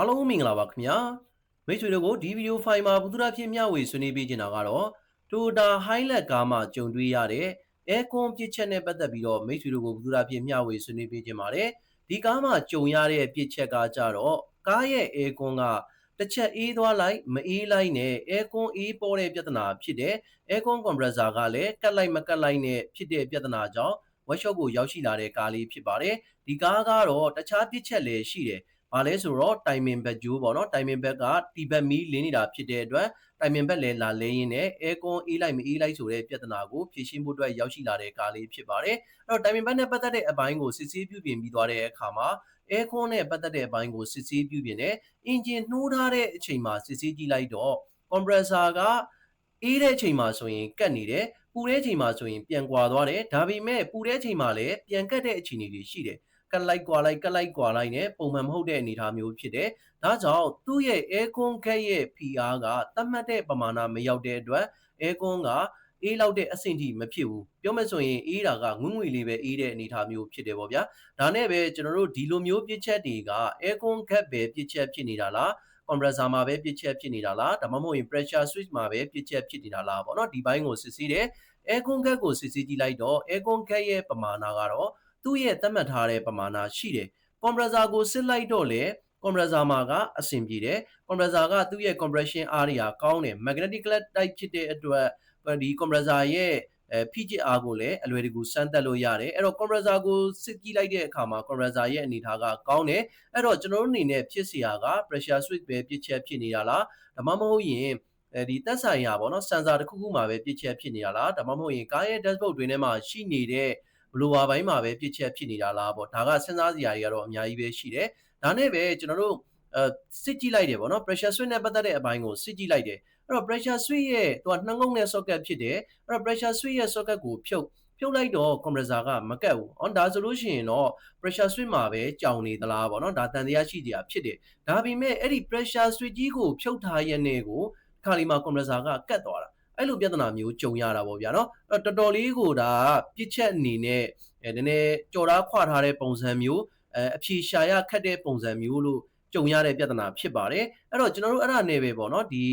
အားလုံးမင်္ဂလာပါခင်ဗျာမိတ်ဆွေတို့ကိုဒီဗီဒီယိုဖိုင်မှာဘုသူရဖြစ်မျှဝေဆွေးနွေးပေးနေတာကတော့ Toyota Hilux ကားမှာကြုံတွေ့ရတဲ့ Aircon ပြစ်ချက်နဲ့ပတ်သက်ပြီးတော့မိတ်ဆွေတို့ကိုဘုသူရဖြစ်မျှဝေဆွေးနွေးပေးခြင်းပါတယ်ဒီကားမှာကြုံရတဲ့ပြစ်ချက်ကကြတော့ကားရဲ့ Aircon ကတစ်ချက်အေးသွားလိုက်မအေးလိုက်နဲ့ Aircon အေးပေါ်တဲ့ပြဿနာဖြစ်တဲ့ Aircon compressor ကလည်းကတ်လိုက်မကတ်လိုက်နဲ့ဖြစ်တဲ့ပြဿနာကြောင့် workshop ကိုရောက်ရှိလာတဲ့ကားလေးဖြစ်ပါတယ်ဒီကားကတော့တခြားပြစ်ချက်လည်းရှိတယ် ဘာလဲဆိုတော့ timing back ဂျိုးပေါ့နော် timing back ကတီဘက်မီလင်းနေတာဖြစ်တဲ့အတွက် timing back လည်းလာလဲရင်းနဲ့ aircon အေးလိုက်မအေးလိုက်ဆိုတဲ့ပြဿနာကိုဖြေရှင်းဖို့အတွက်ရောက်ရှိလာတဲ့ကားလေးဖြစ်ပါတယ်အဲ့တော့ timing back နဲ့ပတ်သက်တဲ့အပိုင်းကိုစစ်ဆေးပြုပြင်ပြီးသွားတဲ့အခါမှာ aircon နဲ့ပတ်သက်တဲ့အပိုင်းကိုစစ်ဆေးပြုပြင်တယ် engine နှိုးထားတဲ့အချိန်မှာစစ်ဆေးကြည့်လိုက်တော့ compressor ကအေးတဲ့အချိန်မှာဆိုရင်ကတ်နေတယ်ပူတဲ့အချိန်မှာဆိုရင်ပြန်ကွာသွားတယ်ဒါပေမဲ့ပူတဲ့အချိန်မှာလည်းပြန်ကတ်တဲ့အခြေအနေတွေရှိတယ် ကတ်လိုက်ကွာလိုက်ကတ်လိုက်ကွာလိုက်နဲ့ပုံမှန်မဟုတ်တဲ့အနေအထားမျိုးဖြစ်တယ်။ဒါကြောင့်သူ့ရဲ့ aircon ကတ်ရဲ့ PR ကသတ်မှတ်တဲ့ပမာဏမရောက်တဲ့အတွက် aircon ကအေးလောက်တဲ့အဆင့်ထိမဖြစ်ဘူးပြောမယ်ဆိုရင်အေးတာကငွငွေလေးပဲအေးတဲ့အနေအထားမျိုးဖြစ်တယ်ပေါ့ဗျာဒါနဲ့ပဲကျွန်တော်တို့ဒီလိုမျိုးပြစ်ချက်တွေက aircon ကတ်ပဲပြစ်ချက်ဖြစ်နေတာလား compressor မှာပဲပြစ်ချက်ဖြစ်နေတာလားဒါမှမဟုတ်ရင် pressure switch မှာပဲပြစ်ချက်ဖြစ်နေတာလားပေါ့နော်ဒီဘိုင်းကိုစစ်ဆေးတယ် aircon ကတ်ကိုစစ်ဆေးကြည့်လိုက်တော့ aircon ကတ်ရဲ့ပမာဏကတော့ သူ့ရဲ့သတ်မှတ်ထားတဲ့ပမာဏရှိတယ်။ compressor ကိုစစ်လိုက်တော့လေ compressor မှာကအဆင်ပြေတယ်။ compressor ကသူ့ရဲ့ compression area ကောင်းတယ် magnetic cloud type ဖြစ်တဲ့အတွက်ဒီ compressor ရဲ့အဲ pitch အားကိုလည်းအလွယ်တကူစမ်းသပ်လို့ရတယ်အဲ့တော့ compressor ကိုစစ်ကြည့်လိုက်တဲ့အခါမှာ compressor ရဲ့အနေထားကကောင်းတယ်အဲ့တော့ကျွန်တော်တို့အနေနဲ့ဖြစ်စရာက pressure switch ပဲပြစ်ချက်ဖြစ်နေတာလားဒါမှမဟုတ်ရင်အဲဒီတက်ဆိုင်ရာပေါ့နော်စင်ဆာတစ်ခုခုမှာပဲပြစ်ချက်ဖြစ်နေတာလားဒါမှမဟုတ်ရင်ကားရဲ့ dashboard တွင်ထဲမှာရှိနေတဲ့ ဘလိုဝါပိုင်းမှာပဲပြစ်ချက်ဖြစ်နေတာလားပေါ့ဒါကစဉ်းစားစရာတွေကတော့အများကြီးပဲရှိတယ်ဒါနဲ့ပဲကျွန်တော်တို့အဲစစ်ကြည့်လိုက်တယ်ပေါ့နော် pressure switch နဲ့ပတ်သက်တဲ့အပိုင်းကိုစစ်ကြည့်လိုက်တယ်အဲ့တော့ pressure switch ရဲ့သူကနှငုံနဲ့ socket ဖြစ်တယ်အဲ့တော့ pressure switch ရဲ့ socket ကိုဖြုတ်ဖြုတ်လိုက်တော့ compressor ကမကတ်ဘူး။အော်ဒါဆိုလို့ရှိရင်တော့ pressure switch မှာပဲကြောင်နေသလားပေါ့နော်။ဒါတန်တရားရှိတရားဖြစ်တယ်။ဒါပေမဲ့အဲ့ဒီ pressure switch ကြီးကိုဖြုတ်ထားရတဲ့ကိုခါလီမှာ compressor ကကတ်သွားတာ။ အဲ့လိုပြဿနာမျိုးကြုံရတာပေါ့ဗျာနော်။တော်တော်လေးကိုဒါပြစ်ချက်အနေနဲ့အဲနည်းနည်းကြော်သားခွာထားတဲ့ပုံစံမျိုးအဲအဖြေရှာရခက်တဲ့ပုံစံမျိုးလို့ကြုံရတဲ့ပြဿနာဖြစ်ပါတယ်အဲ့တော့ကျွန်တော်တို့အဲ့ဒါနဲ့ပဲပေါ့နော်ဒီ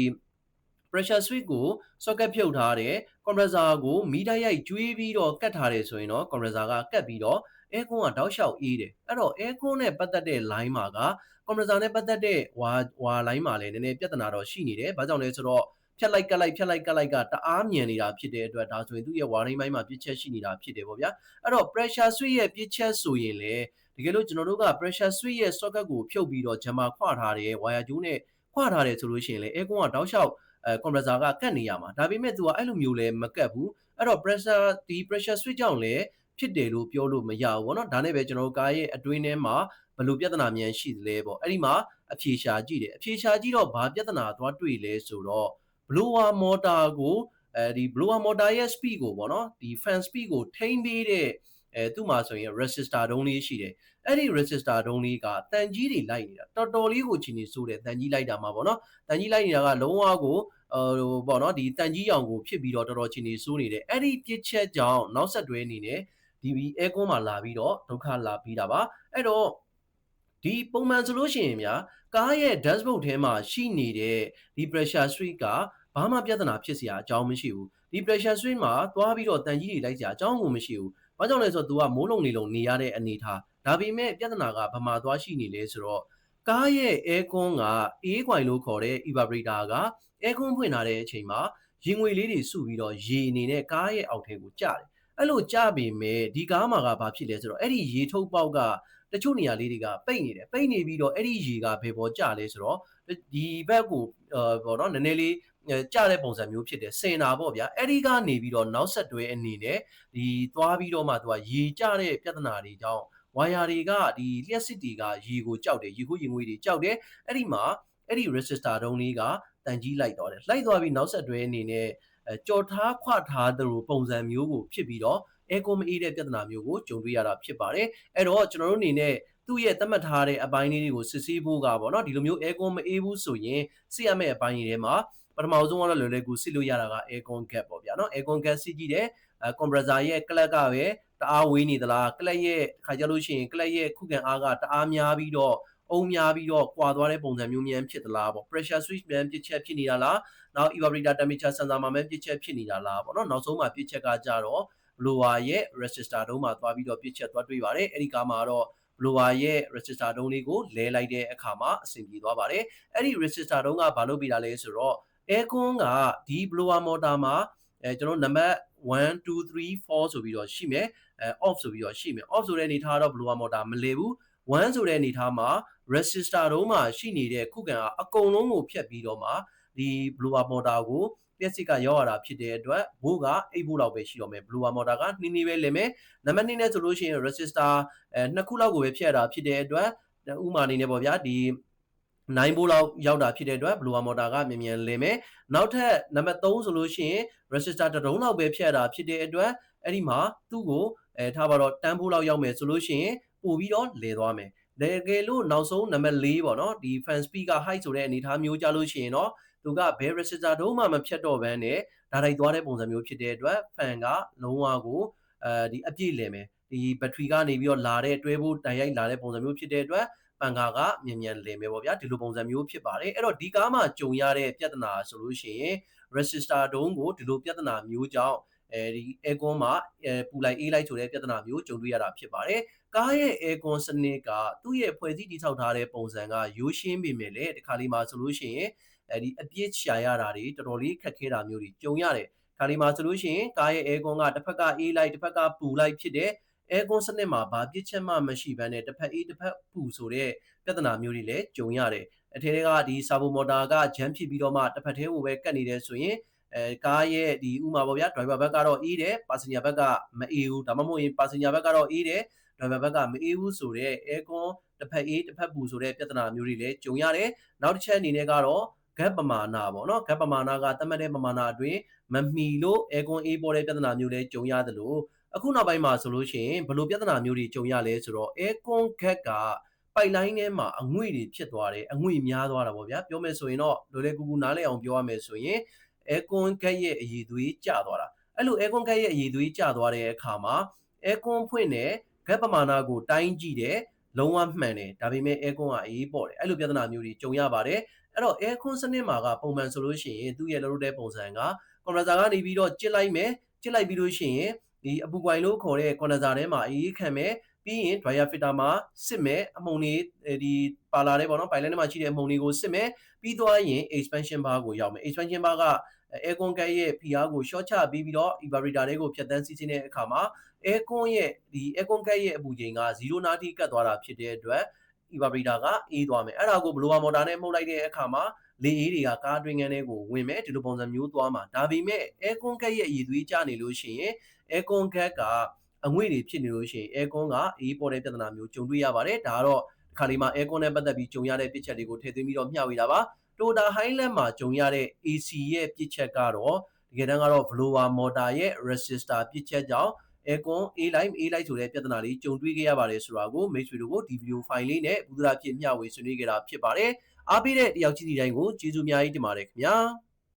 pressure switch ကို socket ဖြုတ်ထားတယ် compressor ကိုမီးတိုက်ရိုက်ကျွေးပြီးတော့ကတ်ထားတယ်ဆိုရင်တော့ compressor ကကတ်ပြီးတော့ aircon ကတောက်လျှောက်အေးတယ်အဲ့တော့ aircon နဲ့ပတ်သက်တဲ့ line မှာက compressor နဲ့ပတ်သက်တဲ့ဝါဝါ line မှာလည်းနည်းနည်းပြဿနာတော့ရှိနေတယ်ဘာကြောင့်လဲဆိုတော့ ဖြတ်လိုက်ကတ်လိုက်ဖြတ်လိုက်ကတ်လိုက်ကတအားမြန်နေတာဖြစ်တဲ့အတွက်ဒါဆိုရင်သူ့ရဲ့ wiring ပိုင်းမှာပြစ်ချက်ရှိနေတာဖြစ်တယ်ပေါ့ဗျာအဲ့တော့ pressure switch ရဲ့ပြစ်ချက်ဆိုရင်လေတကယ်လို့ကျွန်တော်တို့က pressure switch ရဲ့ socket ကိုဖြုတ်ပြီးတော့ jammer ခွထားတယ် wire ကြိုးနဲ့ခွထားတယ်ဆိုလို့ရှိရင်လေ aircon ကတောက်လျှောက်အဲ compressor ကကတ်နေရမှာဒါပေမဲ့သူကအဲ့လိုမျိုးလဲမကတ်ဘူးအဲ့တော့ pressure ဒီ pressure switch ကြောင့်လည်းဖြစ်တယ်လို့ပြောလို့မရဘူးပေါ့နော်ဒါနဲ့ပဲကျွန်တော်တို့ကားရဲ့အတွင်းထဲမှာဘယ်လိုပြဿနာမြန်ရှိသလဲပေါ့အဲ့ဒီမှာအဖြေရှာကြည့်တယ်အဖြေရှာကြည့်တော့ဘာပြဿနာသွားတွေ့လဲဆိုတော့ blower motor ကိုအဲဒီ blower motor ရဲ့ speed ကိုပေါ့နော်ဒီ fan speed ကိုထိန်းပေးတဲ့အဲသူ့မှာဆိုရင် resistor တုံးလေးရှိတယ်အဲ့ဒီ resistor တုံးလေးကတန်ကြီးတွေလိုက်နေတာတော်တော်လေးကိုချင်းနေဆိုးတယ်တန်ကြီးလိုက်တာမှာပေါ့နော်တန်ကြီးလိုက်နေတာကလုံးဝကိုဟိုပေါ့နော်ဒီတန်ကြီးရောင်ကိုဖြစ်ပြီးတော့တော်တော်ချင်းနေဆိုးနေတယ်အဲ့ဒီပြစ်ချက်ကြောင့်နောက်ဆက်တွဲအနေနဲ့ဒီ aircon မှာလာပြီးတော့ဒုက္ခလာပြီးတာပါအဲ့တော့ဒီပုံမှန်ဆိုလို့ရှိရင်များ ကားရဲ့ dashboard ထဲမှာရှိနေတဲ့ ဒီ pressure switch ကဘာမှပြဿနာဖြစ်စရာအကြောင်းမရှိဘူးဒီ pressure switch မှာသွားပြီးတော့တန်ကြီးတွေလိုက်စရာအကြောင်းကိုမရှိဘူးဘာကြောင့်လဲဆိုတော့ तू ကမိုးလုံနေလုံနေရတဲ့အနေထားဒါပေမဲ့ပြဿနာကဘာမှသွားရှိနေလဲဆိုတော့ကားရဲ့ aircon ကအေးခွိုင်လို့ခေါ်တဲ့ evaporator က aircon ဖွင့်ထားတဲ့အချိန်မှာရင်ငွေလေးတွေစုပြီးတော့ရေအနေနဲ့ကားရဲ့အောက်ထဲကိုကျတယ်အဲ့လိုကြပေမဲ့ဒီကားမှာကဘာဖြစ်လဲဆိုတော့အဲ့ဒီရေထုတ်ပေါက်က တချို့နေရာလေးတွေကပိတ်နေတယ်ပိတ်နေပြီးတော့အဲ့ဒီရေကဘယ်ပေါ်ကျလဲဆိုတော့ဒီဘက်ကိုအာပေါ့နော်နည်းနည်းလေးကြတဲ့ပုံစံမျိုးဖြစ်တယ်စင်တာပေါ့ဗျာအဲ့ဒီကနေပြီးတော့နောက်ဆက်တွဲအနေနဲ့ဒီသွားပြီးတော့မှသူကရေကျတဲ့ပြဿနာတွေကြောင့်ဝါယာတွေကဒီလျှက်စစ်တွေကရေကိုကြောက်တယ်ရေခိုးရေငွေတွေကြောက်တယ်အဲ့ဒီမှာအဲ့ဒီ resistor တုံးလေးကတန်ကြီးလိုက်သွားတယ်လိုက်သွားပြီးနောက်ဆက်တွဲအနေနဲ့ ကြော်ထားခွထားသလိုပုံစံမျိုးကိုဖြစ်ပြီးတော့ aircon မအေးတဲ့ပြဿနာမျိုးကိုကြုံတွေ့ရတာဖြစ်ပါတယ်အဲ့တော့ကျွန်တော်တို့အနေနဲ့သူ့ရဲ့သတ်မှတ်ထားတဲ့အပိုင်းလေးတွေကိုစစ်ဆေးဖို့ကပေါ့နော်ဒီလိုမျိုး aircon မအေးဘူးဆိုရင်စစ်ရမယ့်အပိုင်းတွေထဲမှာပထမဆုံးကတော့လွယ်လွယ်ကူစစ်လို့ရတာက aircon gap ပေါ့ဗျာနော် aircon gap စစ်ကြည့်တယ်အဲ compressor ရဲ့ clutch ကပဲတအားဝေးနေသလား clutch ရဲ့ခါကြလို့ရှိရင် clutch ရဲ့ခုခံအားကတအားများပြီးတော့ အုံများပြီးတော့ကွာသွားတဲ့ပုံစံမျိုးမြန်ဖြစ်သလားပေါ့ pressure switch မြန်ပြစ်ချက်ဖြစ်နေတာလားနောက် evaporator temperature sensor မှာမြန်ပြစ်ချက်ဖြစ်နေတာလားပေါ့နော်နောက်ဆုံးမှာပြစ်ချက်ကကြတော့ blower ရဲ့ resistor တုံးမှာသွားပြီးတော့ပြစ်ချက်သွားတွေ့ပါတယ်အဲ့ဒီကားမှာတော့ blower ရဲ့ resistor တုံးလေးကိုလဲလိုက်တဲ့အခါမှာအဆင်ပြေသွားပါတယ်အဲ့ဒီ resistor တုံးကဘာလုပ်ပေးတာလဲဆိုတော့ aircon ကဒီ blower motor မှာအဲကျွန်တော်နံပါတ်1 2 3 4ဆိုပြီးတော့ရှိမယ်အဲ off ဆိုပြီးတော့ရှိမယ် off ဆိုတဲ့အနေထားတော့ blower motor မလဲဘူး 1ဆိုတဲ့အနေထားမှာ resistor တုံးမှာရှိနေတဲ့ခုခံအားအကုန်လုံးကိုဖြတ်ပြီးတော့မှဒီ blower motor ကိုလျှက်စစ်ကရောက်ရတာဖြစ်တဲ့အတွက်ဘိုးက8ဘိုးလောက်ပဲရှိတော့မယ် blower motor ကနှင်းနှီးပဲလင်မယ်နံပါတ်2နဲ့ဆိုလို့ရှိရင် resistor အဲနှစ်ခုလောက်ကိုပဲဖြတ်ရတာဖြစ်တဲ့အတွက်ဥမာအနေနဲ့ပေါ့ဗျာဒီ9ဘိုးလောက်ရောက်တာဖြစ်တဲ့အတွက် blower motor ကမြန်မြန်လင်မယ်နောက်ထပ်နံပါတ်3ဆိုလို့ရှိရင် resistor တစ်တုံးလောက်ပဲဖြတ်တာဖြစ်တဲ့အတွက်အဲ့ဒီမှာသူ့ကိုအဲထားပါတော့10ဘိုးလောက်ရောက်မယ်ဆိုလို့ရှိရင် ပို့ပြီးတော့လဲသွားမယ်တကယ်လို့နောက်ဆုံးနံပါတ်4ပေါ့နော်ဒီ fan speed က height ဆိုတဲ့အနေအထားမျိုးကြလို့ရှိရင်တော့သူကဘယ် resistor တုံးမှမဖြတ်တော့ဘဲနဲ့ဒါတိုက်သွားတဲ့ပုံစံမျိုးဖြစ်တဲ့အတွက် fan ကလုံးဝကိုအဲဒီအပြည့်လည်မယ်ဒီ battery ကနေပြီးတော့လာတဲ့တွဲဖို့တိုင်ရိုက်လာတဲ့ပုံစံမျိုးဖြစ်တဲ့အတွက်ပန်ကာကမြန်မြန်လည်မယ်ပေါ့ဗျာဒီလိုပုံစံမျိုးဖြစ်ပါတယ်အဲ့တော့ဒီကားမှာကြုံရတဲ့ပြဿနာဆိုလို့ရှိရင် resistor တုံးကိုဒီလိုပြဿနာမျိုးကြောင့် အဲဒီ aircon မှာအဲပူလိုက်အေးလိုက်ဆိုတဲ့ပြဿနာမျိုးကြုံတွေ့ရတာဖြစ်ပါတယ်ကားရဲ့ aircon စနစ်ကသူ့ရဲ့ဖွဲ့စည်းတည်ဆောက်ထားတဲ့ပုံစံကရိုးရှင်းပေမဲ့လည်းဒီခါလေးမှာဆိုလို့ရှိရင်အဲဒီအပြစ်ရှာရတာတွေတော်တော်လေးခက်ခဲတာမျိုးတွေကြုံရတယ်ခါလေးမှာဆိုလို့ရှိရင်ကားရဲ့ aircon ကတစ်ဖက်ကအေးလိုက်တစ်ဖက်ကပူလိုက်ဖြစ်တဲ့ aircon စနစ်မှာဘာပြစ်ချက်မှမရှိဘဲနဲ့တစ်ဖက်အေးတစ်ဖက်ပူဆိုတဲ့ပြဿနာမျိုးတွေလည်းကြုံရတယ်အထက်ကဒီ servo motor က jam ဖြစ်ပြီးတော့မှတစ်ဖက်သေးကိုပဲကတ်နေတယ်ဆိုရင် အဲကားရဲ့ဒီဥမာပေါ့ဗျာ driver ဘက်ကတော့အေးတယ် passenger ဘက်ကမအေးဘူးဒါမှမဟုတ်ရင် passenger ဘက်ကတော့အေးတယ် driver ဘက်ကမအေးဘူးဆိုတော့ aircon တစ်ဖက်အေးတစ်ဖက်ပူဆိုတဲ့ပြဿနာမျိုးတွေလည်းကြုံရတယ်နောက်တစ်ချက်အနေနဲ့ကတော့ gap ပမာဏပေါ့နော် gap ပမာဏကသတ်မှတ်တဲ့ပမာဏအတွင်းမမီလို့ aircon အေးပေါ်တဲ့ပြဿနာမျိုးလည်းကြုံရတယ်လို့အခုနောက်ပိုင်းမှာဆိုလို့ရှိရင်ဘယ်လိုပြဿနာမျိုးတွေကြုံရလဲဆိုတော့ aircon gap ကပိုက်လိုင်းထဲမှာအငွေ့တွေဖြစ်သွားတယ်အငွေ့များသွားတာပေါ့ဗျာပြောမယ်ဆိုရင်တော့လွယ်လွယ်ကူကူနားလည်အောင်ပြောရမယ်ဆိုရင် aircon gap ရဲ့အရည်သွေးကျသွားတာအဲ့လို aircon gap ရဲ့အရည်သွေးကျသွားတဲ့အခါမှာ aircon ဖွင့်တဲ့ gap ပမာဏကိုတိုင်းကြည့်တယ်လုံးဝမှန်တယ်ဒါပေမဲ့ aircon ကအေးပေါ့တယ်အဲ့လိုပြဿနာမျိုးတွေကြုံရပါတယ်အဲ့တော့ aircon စနစ်မှာကပုံမှန်ဆိုလို့ရှိရင်သူ့ရဲ့လုပ်တဲ့ပုံစံက compressor ကနေပြီးတော့ကြစ်လိုက်မယ်ကြစ်လိုက်ပြီးလို့ရှိရင်ဒီအပူကွိုင်လို့ခေါ်တဲ့ condenser ထဲမှာအေးခံမယ် ပြီးရင် dryer filter မှာစစ်မယ်အမှုန်တွေဒီပါလာတဲ့ပေါ့နော်ပိုင်လိုင်းထဲမှာရှိတဲ့အမှုန်တွေကိုစစ်မယ်ပြီးသွားရင် expansion bar ကိုရောက်မယ် expansion bar က aircon ကရဲ့ဖိအားကို short ချပြီးပြီးတော့ evaporator တွေကိုဖြတ်တန်းစီးဆင်းတဲ့အခါမှာ aircon ရဲ့ဒီ aircon ကရဲ့အပူချိန်က0နာတီကတ်သွားတာဖြစ်တဲ့အတွက် evaporator ကအေးသွားမယ်အဲ့ဒါကို blower motor နဲ့မှုတ်လိုက်တဲ့အခါမှာလေအေးတွေကကားတွင်းခန်းထဲကိုဝင်မယ်ဒီလိုပုံစံမျိုးသွားမှာဒါပေမဲ့ aircon ကရဲ့အရည်သွေးကျနေလို့ရှိရင် aircon ကက အငွေ့တွေဖြစ်နေလို့ရှိရင် aircon ကအေးပေါ်တဲ့ပြဿနာမျိုးကြုံတွေ့ရပါတယ်ဒါကတော့ခါလီမှာ aircon နဲ့ပတ်သက်ပြီးကြုံရတဲ့ပြစ်ချက်တွေကိုထည့်သွင်းပြီးတော့မျှဝေတာပါ Toyota Highland မှာကြုံရတဲ့ AC ရဲ့ပြစ်ချက်ကတော့တကယ်တမ်းကတော့ blower motor ရဲ့ resistor ပြစ်ချက်ကြောင့် aircon A line A line ဆိုတဲ့ပြဿနာလေးကြုံတွေ့ခဲ့ရပါတယ်ဆိုတာကိုမိတ်ဆွေတို့ကိုဒီ video file လေးနဲ့ဘုဒ္ဓဖြစ်မျှဝေဆွေးနွေးခဲ့တာဖြစ်ပါတယ်အားပေးတဲ့တယောက်ချင်းစီတိုင်းကိုကျေးဇူးအများကြီးတင်ပါတယ်ခင်ဗျာ